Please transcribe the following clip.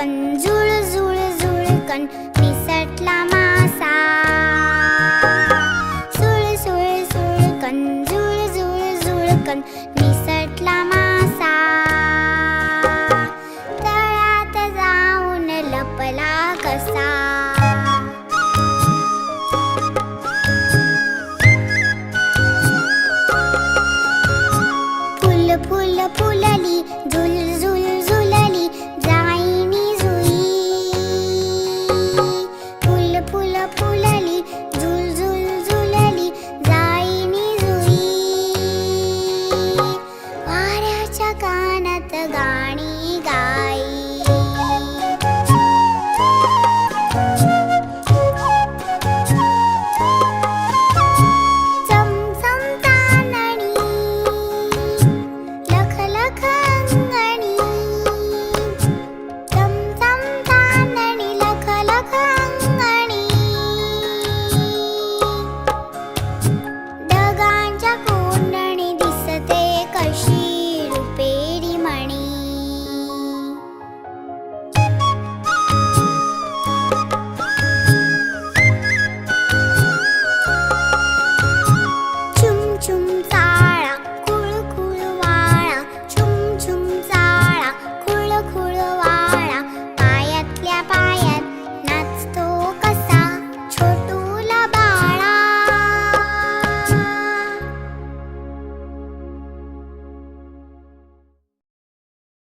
कण झुळ झुळ कण निसटला मासा. सुळ सुळ सुळकण झुळ झुळ कण निसटला मासा. तळ्यात जाऊन लपला कसा? गाणी गाई